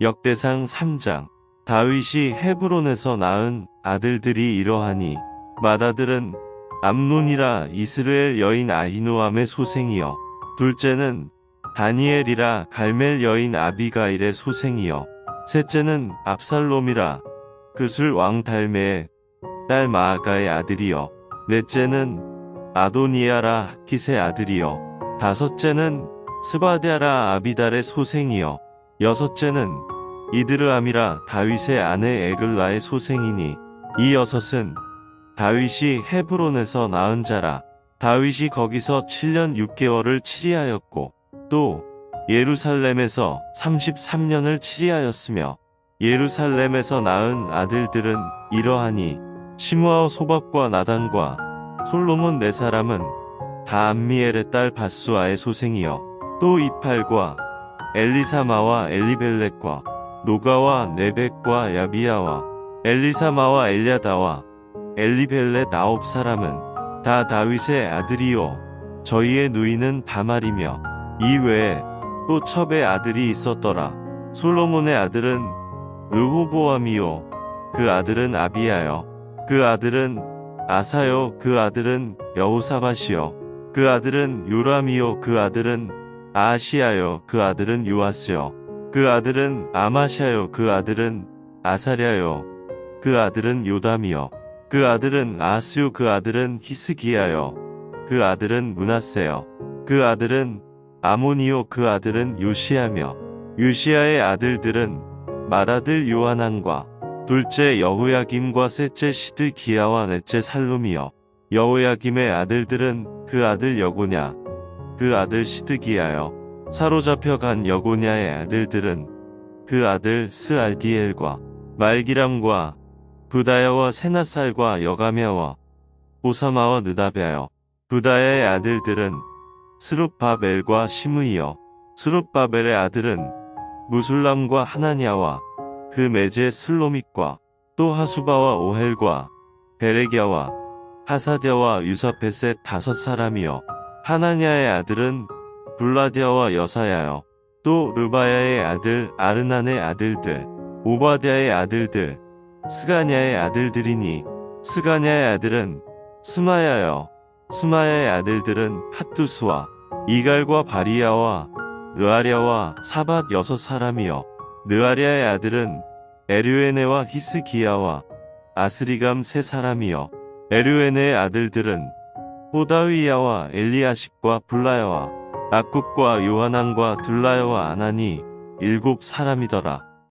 역대상 3장. 다윗이 헤브론에서 낳은 아들들이 이러하니 맏아들은 암논이라 이스라엘 여인 아히노암의 소생이여 둘째는 다니엘이라 갈멜 여인 아비가일의 소생이여 셋째는 압살롬이라 그술 왕 달메의 딸 마아가의 아들이여 넷째는 아도니아라 하킷의 아들이여 다섯째는 스바디아라 아비달의 소생이여 여섯째는 이드르암이라 다윗의 아내 에글라의 소생이니 이 여섯은 다윗이 헤브론에서 낳은 자라. 다윗이 거기서 7년 6개월을 치리하였고 또 예루살렘에서 33년을 치리하였으며 예루살렘에서 낳은 아들들은 이러하니 시므아와 소박과 나단과 솔로몬 네 사람은 다 암미엘의 딸 바수아의 소생이여 또 이팔과 엘리사마와 엘리벨렉과 노가와 네벡과 야비야와 엘리사마와 엘야다와 엘리벨렛 아홉 사람은 다 다윗의 아들이요 저희의 누이는 다말이며 이 외에 또 첩의 아들이 있었더라. 솔로몬의 아들은 르호보암이요 그 아들은 아비야요 그 아들은 아사요 그 아들은 여호사밧이요 그 아들은 요람이요 그 아들은 아시야요. 그 아들은 요아스요. 그 아들은 아마샤요. 그 아들은 아사랴요. 그 아들은 요담이요. 그 아들은 아스요. 그 아들은 히스기야요. 그 아들은 문하세요. 그 아들은 아모니요. 그 아들은 요시야며. 요시야의 아들들은 맏아들 요하난과 둘째 여호야김과 셋째 시드기야와 넷째 살룸이요. 여호야김의 아들들은 그 아들 여고냐 그 아들 시드기야요 사로잡혀 간 여고냐의 아들들은 그 아들 스알디엘과 말기람과 부다야와 세나살과 여가메와 오사마와 느다베요 부다야의 아들들은 스룹바벨과 시므이요 스룹바벨의 아들은 무술람과 하나냐와 그 매제 슬로믹과 또 하수바와 오헬과 베레기야와 하사디아와 유사페셋 다섯 사람이요 하나냐의 아들은 블라디아와 여사야요. 또 르바야의 아들 아르난의 아들들 오바디아의 아들들 스가냐의 아들들이니 스가냐의 아들은 스마야요. 스마야의 아들들은 핫두스와 이갈과 바리야와 느아랴와 사밧 여섯 사람이요. 느아랴의 아들은 에르웨네와 히스기야와 아스리감 세 사람이요. 에르웨네의 아들들은 호다위야와 엘리아십과 블라야와 악굽과 요하난과 들라야와 아나니 일곱 사람이더라